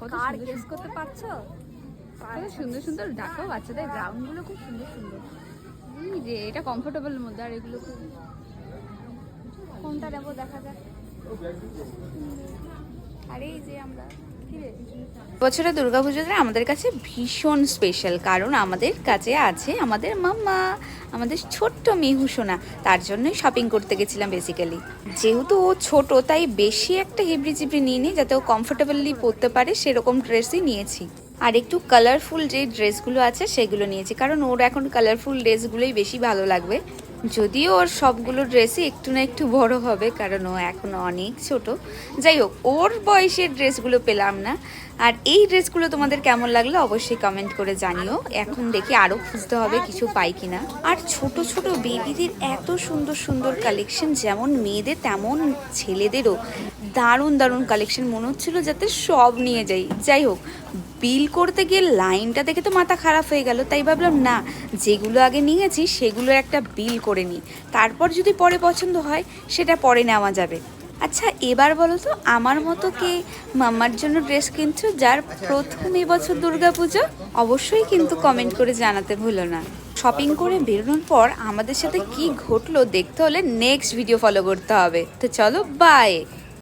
কার সুন্দর গেস করতে পারছ? কত সুন্দর সুন্দর ডাকো বাচ্চাদের গ্রাউন্ডগুলো খুব সুন্দর সুন্দর। এই যে এটা কমফোর্টেবলের মধ্যে আর এগুলো খুব কোনটা নেব দেখা যাক। আর এই যে আমরা বছরের দুর্গাপুজোতে আমাদের কাছে ভীষণ স্পেশাল কারণ আমাদের কাছে আছে আমাদের মাম্মা, আমাদের ছোট্ট মেহু সোনা। তার জন্যই শপিং করতে গেছিলাম বেসিক্যালি যেহেতু ও ছোট, তাই বেশি একটা হিবড়ি চিবড়ি নিয়ে নিই, যাতে ও কমফোর্টেবলি পরতে পারে, সেরকম ড্রেসই নিয়েছি। আর একটু কালারফুল যে ড্রেসগুলো আছে, সেগুলো নিয়েছি, কারণ ওর এখন কালারফুল ড্রেসগুলোই বেশি ভালো লাগবে। যদিও ওর সবগুলো ড্রেসই একটু না একটু বড় হবে, কারণ ও এখনও অনেক ছোট। যাই হোক, ওর বয়সের ড্রেসগুলো পেলাম না। আর এই ড্রেসগুলো তোমাদের কেমন লাগল অবশ্যই কমেন্ট করে জানিও। এখন দেখি আরও খুঁজতে হবে কিছু পাই কিনা। আর ছোট ছোট বেবিদের এত সুন্দর সুন্দর কালেকশন যেমন মেয়েদের তেমন ছেলেদেরও দারুণ দারুণ কালেকশন মনে হচ্ছিল যাতে সব নিয়ে যাই। যাই হোক, বিল করতে গিয়ে লাইনটা দেখে তো মাথা খারাপ হয়ে গেল। তাই ভাবলাম, না, যেগুলো আগে নিয়েছি সেগুলো একটা বিল করে নিই তারপর যদি পরে পছন্দ হয়, সেটা পরে নেওয়া যাবে। আচ্ছা এবার বলো তো আমার মতো কে মাম্মার জন্য ড্রেস কিনছো, যার প্রথম এবছর দুর্গাপুজো? অবশ্যই কিন্তু কমেন্ট করে জানাতে ভুলো না। শপিং করে বেরোনোর পর আমাদের সাথে কি ঘটলো, দেখতে হলে নেক্সট ভিডিও ফলো করতে হবে। তো চলো বাই